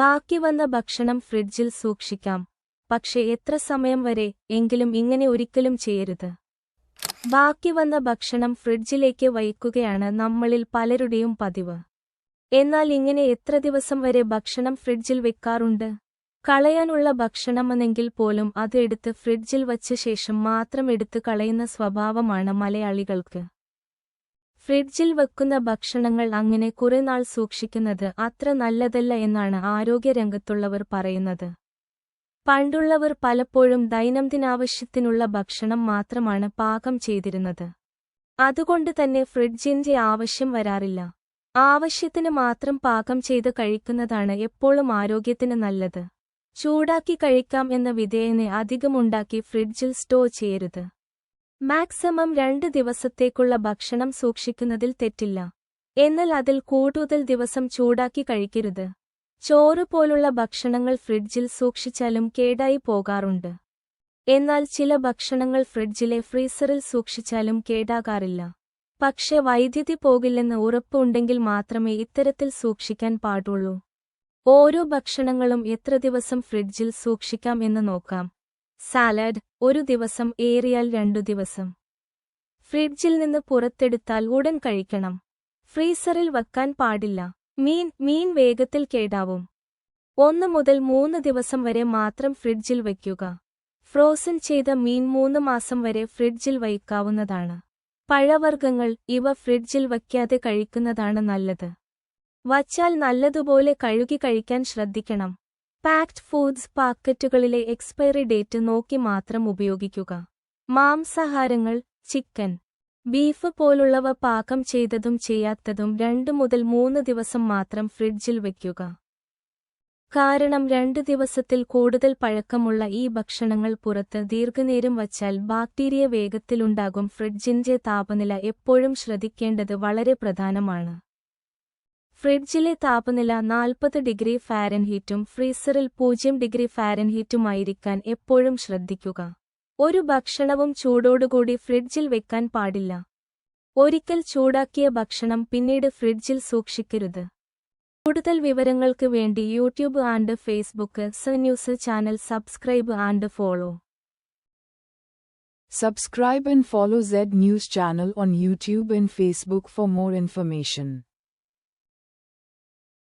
ബാക്കി വന്ന ഭക്ഷണം ഫ്രിഡ്ജിൽ സൂക്ഷിക്കാം. പക്ഷെ എത്ര സമയം വരെ എങ്കിലും ഇങ്ങനെ ഒരിക്കലും ചെയ്യരുത്. ബാക്കി വന്ന ഭക്ഷണം ഫ്രിഡ്ജിലേക്ക് വയ്ക്കുകയാണ് നമ്മളിൽ പലരുടെയും പതിവ്. എന്നാൽ ഇങ്ങനെ എത്ര ദിവസം വരെ ഭക്ഷണം ഫ്രിഡ്ജിൽ വെക്കാറുണ്ട്? കളയാനുള്ള ഭക്ഷണമെന്നെങ്കിൽ പോലും അത് എടുത്ത് ഫ്രിഡ്ജിൽ വച്ച ശേഷം മാത്രം എടുത്ത് കളയുന്ന സ്വഭാവമാണ് മലയാളികൾക്ക്. ഫ്രിഡ്ജിൽ വെക്കുന്ന ഭക്ഷണങ്ങൾ അങ്ങനെ കുറെ നാൾ സൂക്ഷിക്കുന്നത് അത്ര നല്ലതല്ല എന്നാണ് ആരോഗ്യരംഗത്തുള്ളവർ പറയുന്നത്. പണ്ടുള്ളവർ പലപ്പോഴും ദൈനംദിനാവശ്യത്തിനുള്ള ഭക്ഷണം മാത്രമാണ് പാകം ചെയ്തിരുന്നത്. അതുകൊണ്ട് തന്നെ ഫ്രിഡ്ജിന്റെ ആവശ്യം വരാറില്ല. ആവശ്യത്തിന് മാത്രം പാകം ചെയ്ത് കഴിക്കുന്നതാണ് എപ്പോഴും ആരോഗ്യത്തിന് നല്ലത്. ചൂടാക്കി കഴിക്കാം എന്ന വിധേയനെ അധികമുണ്ടാക്കി ഫ്രിഡ്ജിൽ സ്റ്റോ ചെയ്യരുത്. മാക്സിമം രണ്ട് ദിവസത്തേക്കുള്ള ഭക്ഷണം സൂക്ഷിക്കുന്നതിൽ തെറ്റില്ല. എന്നാൽ അതിൽ കൂടുതൽ ദിവസം ചൂടാക്കി കഴിക്കരുത്. ചോറ് പോലുള്ള ഭക്ഷണങ്ങൾ ഫ്രിഡ്ജിൽ സൂക്ഷിച്ചാലും കേടായി പോകാറുണ്ട്. എന്നാൽ ചില ഭക്ഷണങ്ങൾ ഫ്രിഡ്ജിലെ ഫ്രീസറിൽ സൂക്ഷിച്ചാലും കേടാകാറില്ല. പക്ഷെ വൈദ്യുതി പോകില്ലെന്ന് ഉറപ്പുണ്ടെങ്കിൽ മാത്രമേ ഇത്തരത്തിൽ സൂക്ഷിക്കാൻ പാടുള്ളൂ. ഓരോ ഭക്ഷണങ്ങളും എത്ര ദിവസം ഫ്രിഡ്ജിൽ സൂക്ഷിക്കാം എന്ന് നോക്കാം. സാലഡ് ഒരു ദിവസം ഏറിയാൽ രണ്ടു ദിവസം. ഫ്രിഡ്ജിൽ നിന്ന് പുറത്തെടുത്താൽ ഉടൻ കഴിക്കണം. ഫ്രീസറിൽ വെക്കാൻ പാടില്ല. മീൻ മീൻ വേഗത്തിൽ കേടാവും. ഒന്ന് മുതൽ മൂന്ന് ദിവസം വരെ മാത്രം ഫ്രിഡ്ജിൽ വയ്ക്കുക. ഫ്രോസൺ ചെയ്ത മീൻ മൂന്ന് മാസം വരെ ഫ്രിഡ്ജിൽ വയ്ക്കാവുന്നതാണ്. പഴവർഗങ്ങൾ ഇവ ഫ്രിഡ്ജിൽ വയ്ക്കാതെ കഴിക്കുന്നതാണ് നല്ലത്. വച്ചാൽ നല്ലതുപോലെ കഴുകി കഴിക്കാൻ ശ്രദ്ധിക്കണം. പാക്ഡ് ഫുഡ്സ് പാക്കറ്റുകളിലെ എക്സ്പയറി ഡേറ്റ് നോക്കി മാത്രം ഉപയോഗിക്കുക. മാംസാഹാരങ്ങൾ ചിക്കൻ. ബീഫ് പോലുള്ളവ പാകം ചെയ്തതും ചെയ്യാത്തതും രണ്ട് മുതൽ മൂന്ന് ദിവസം മാത്രം ഫ്രിഡ്ജിൽ വയ്ക്കുക കാരണം രണ്ട് ദിവസത്തിൽ കൂടുതൽ പഴക്കമുള്ള ഈ ഭക്ഷണങ്ങൾ പുറത്ത് ദീർഘനേരം വച്ചാൽ ബാക്ടീരിയ വേഗത്തിലുണ്ടാകും. ഫ്രിഡ്ജിന്റെ താപനില എപ്പോഴും ശ്രദ്ധിക്കേണ്ടത് വളരെ പ്രധാനമാണ്. ഫ്രിഡ്ജിലെ താപനില നാൽപ്പത് ഡിഗ്രി ഫാരൻഹീറ്റും ഫ്രീസറിൽ പൂജ്യം ഡിഗ്രി ഫാരൻഹീറ്റുമായിരിക്കാൻ എപ്പോഴും ശ്രദ്ധിക്കുക. ഒരു ഭക്ഷണവും ചൂടോടുകൂടി ഫ്രിഡ്ജിൽ വെക്കാൻ പാടില്ല. ഒരിക്കൽ ചൂടാക്കിയ ഭക്ഷണം പിന്നീട് ഫ്രിഡ്ജിൽ സൂക്ഷിക്കരുത്. കൂടുതൽ വിവരങ്ങൾക്ക് വേണ്ടി യൂട്യൂബ് ആൻഡ് ഫേസ്ബുക്ക് സ news channel subscribe and follow. Subscribe and follow Z news channel on YouTube and Facebook for more information.